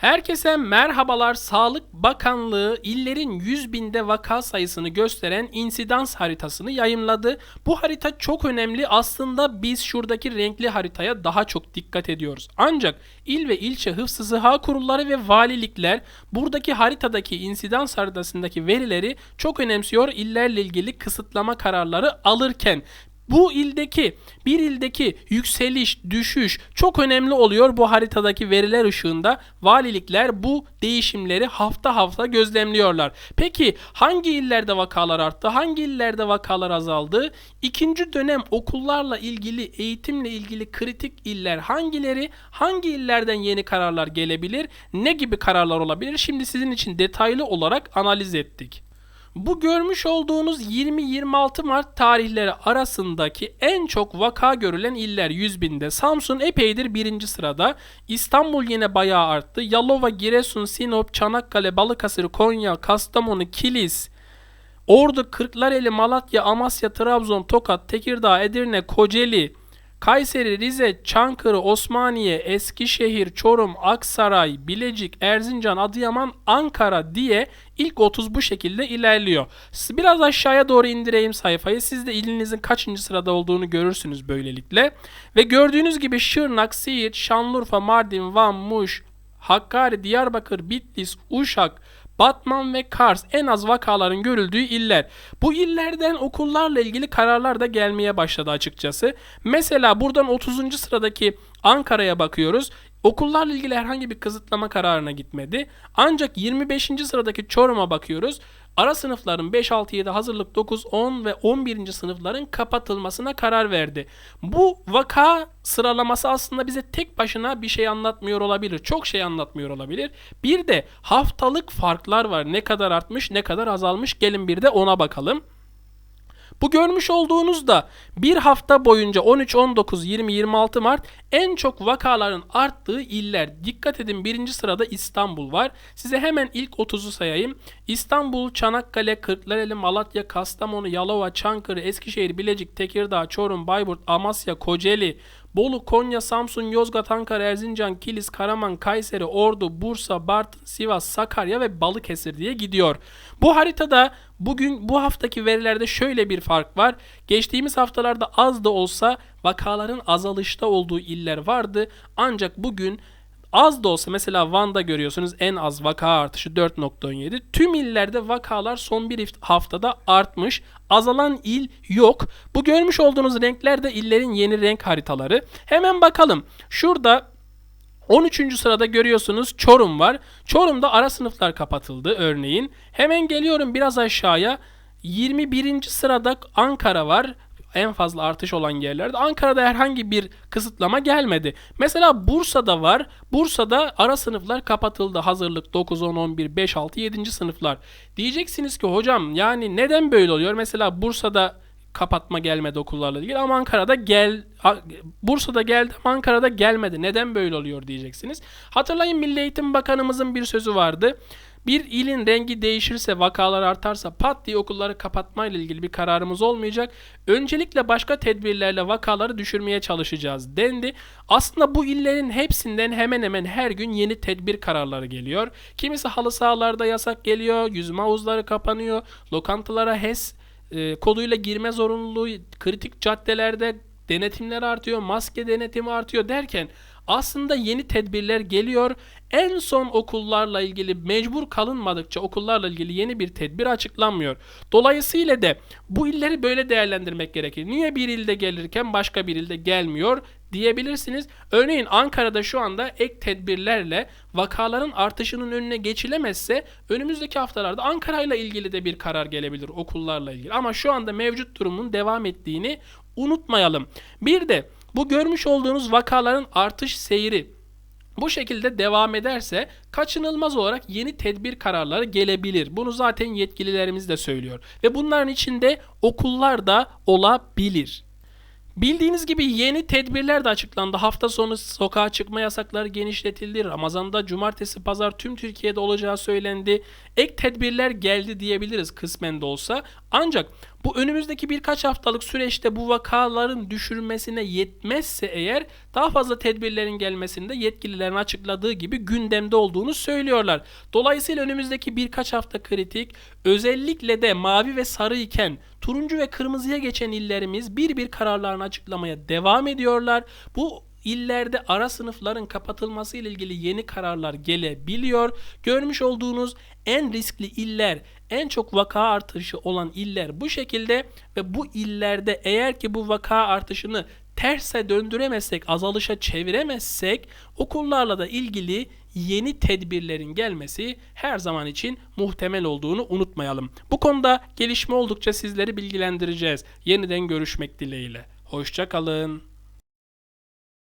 Herkese merhabalar. Sağlık Bakanlığı illerin 100 binde vaka sayısını gösteren insidans haritasını yayımladı. Bu harita çok önemli. Aslında biz şuradaki renkli haritaya daha çok dikkat ediyoruz. Ancak il ve ilçe hıfzı sıha kurulları ve valilikler buradaki haritadaki insidans haritasındaki verileri çok önemsiyor. İllerle ilgili kısıtlama kararları alırken bu ildeki bir ildeki yükseliş, düşüş çok önemli oluyor bu haritadaki veriler ışığında. Valilikler bu değişimleri hafta hafta gözlemliyorlar. Peki hangi illerde vakalar arttı? Hangi illerde vakalar azaldı? İkinci dönem okullarla ilgili, eğitimle ilgili kritik iller hangileri? Hangi illerden yeni kararlar gelebilir? Ne gibi kararlar olabilir? Şimdi sizin için detaylı olarak analiz ettik. Bu görmüş olduğunuz 20-26 Mart tarihleri arasındaki en çok vaka görülen iller 100 binde. Samsun epeydir birinci sırada. İstanbul yine bayağı arttı. Yalova, Giresun, Sinop, Çanakkale, Balıkesir, Konya, Kastamonu, Kilis, Ordu, Kırklareli, Malatya, Amasya, Trabzon, Tokat, Tekirdağ, Edirne, Kocaeli, Kayseri, Rize, Çankırı, Osmaniye, Eskişehir, Çorum, Aksaray, Bilecik, Erzincan, Adıyaman, Ankara diye ilk 30 bu şekilde ilerliyor. Biraz aşağıya doğru indireyim sayfayı. Siz de ilinizin kaçıncı sırada olduğunu görürsünüz böylelikle. Ve gördüğünüz gibi Şırnak, Siirt, Şanlıurfa, Mardin, Van, Muş, Hakkari, Diyarbakır, Bitlis, Uşak, Batman ve Kars en az vakaların görüldüğü iller. Bu illerden okullarla ilgili kararlar da gelmeye başladı açıkçası. Mesela buradan 30. sıradaki Ankara'ya bakıyoruz. Okullarla ilgili herhangi bir kısıtlama kararına gitmedi. Ancak 25. sıradaki Çorum'a bakıyoruz. Ara sınıfların 5, 6, 7, hazırlık 9, 10 ve 11. sınıfların kapatılmasına karar verdi. Bu vaka sıralaması aslında bize tek başına bir şey anlatmıyor olabilir. Çok şey anlatmıyor olabilir. Bir de haftalık farklar var. Ne kadar artmış, ne kadar azalmış. Gelin bir de ona bakalım. Bu görmüş olduğunuz da bir hafta boyunca 13, 19, 20, 26 Mart en çok vakaların arttığı iller. Dikkat edin birinci sırada İstanbul var. Size hemen ilk 30'u sayayım. İstanbul, Çanakkale, Kırklareli, Malatya, Kastamonu, Yalova, Çankırı, Eskişehir, Bilecik, Tekirdağ, Çorum, Bayburt, Amasya, Kocaeli, Bolu, Konya, Samsun, Yozgat, Ankara, Erzincan, Kilis, Karaman, Kayseri, Ordu, Bursa, Bartın, Sivas, Sakarya ve Balıkesir diye gidiyor. Bu haritada bugün bu haftaki verilerde şöyle bir fark var. Geçtiğimiz haftalarda az da olsa vakaların azalışta olduğu iller vardı. Ancak bugün Az da olsa mesela Van'da görüyorsunuz en az vaka artışı 4.17. Tüm illerde vakalar son bir haftada artmış. Azalan il yok. Bu görmüş olduğunuz renkler de illerin yeni renk haritaları. Hemen bakalım. Şurada 13. sırada görüyorsunuz Çorum var. Çorum'da ara sınıflar kapatıldı örneğin. Hemen geliyorum biraz aşağıya. 21. sırada Ankara var en fazla artış olan yerlerde. Ankara'da herhangi bir kısıtlama gelmedi. Mesela Bursa'da var. Bursa'da ara sınıflar kapatıldı. Hazırlık 9, 10, 11, 5, 6, 7. sınıflar. Diyeceksiniz ki hocam yani neden böyle oluyor? Mesela Bursa'da kapatma gelmedi okullarla ilgili ama Ankara'da gel Bursa'da geldi ama Ankara'da gelmedi. Neden böyle oluyor diyeceksiniz. Hatırlayın Milli Eğitim Bakanımızın bir sözü vardı. Bir ilin rengi değişirse, vakalar artarsa pat diye okulları kapatmayla ilgili bir kararımız olmayacak. Öncelikle başka tedbirlerle vakaları düşürmeye çalışacağız dendi. Aslında bu illerin hepsinden hemen hemen her gün yeni tedbir kararları geliyor. Kimisi halı sahalarda yasak geliyor, yüzme havuzları kapanıyor, lokantalara HES e, koduyla girme zorunluluğu, kritik caddelerde denetimler artıyor, maske denetimi artıyor derken aslında yeni tedbirler geliyor. En son okullarla ilgili mecbur kalınmadıkça okullarla ilgili yeni bir tedbir açıklanmıyor. Dolayısıyla da bu illeri böyle değerlendirmek gerekir. Niye bir ilde gelirken başka bir ilde gelmiyor diyebilirsiniz. Örneğin Ankara'da şu anda ek tedbirlerle vakaların artışının önüne geçilemezse önümüzdeki haftalarda Ankara ile ilgili de bir karar gelebilir okullarla ilgili. Ama şu anda mevcut durumun devam ettiğini unutmayalım. Bir de bu görmüş olduğunuz vakaların artış seyri bu şekilde devam ederse kaçınılmaz olarak yeni tedbir kararları gelebilir. Bunu zaten yetkililerimiz de söylüyor. Ve bunların içinde okullar da olabilir. Bildiğiniz gibi yeni tedbirler de açıklandı. Hafta sonu sokağa çıkma yasakları genişletildi. Ramazan'da cumartesi pazar tüm Türkiye'de olacağı söylendi. Ek tedbirler geldi diyebiliriz kısmen de olsa. Ancak Bu önümüzdeki birkaç haftalık süreçte bu vakaların düşürmesine yetmezse eğer daha fazla tedbirlerin gelmesini de yetkililerin açıkladığı gibi gündemde olduğunu söylüyorlar. Dolayısıyla önümüzdeki birkaç hafta kritik. Özellikle de mavi ve sarı iken turuncu ve kırmızıya geçen illerimiz bir bir kararlarını açıklamaya devam ediyorlar. Bu illerde ara sınıfların kapatılması ile ilgili yeni kararlar gelebiliyor. Görmüş olduğunuz en riskli iller, en çok vaka artışı olan iller bu şekilde ve bu illerde eğer ki bu vaka artışını terse döndüremezsek, azalışa çeviremezsek okullarla da ilgili yeni tedbirlerin gelmesi her zaman için muhtemel olduğunu unutmayalım. Bu konuda gelişme oldukça sizleri bilgilendireceğiz. Yeniden görüşmek dileğiyle. Hoşça kalın.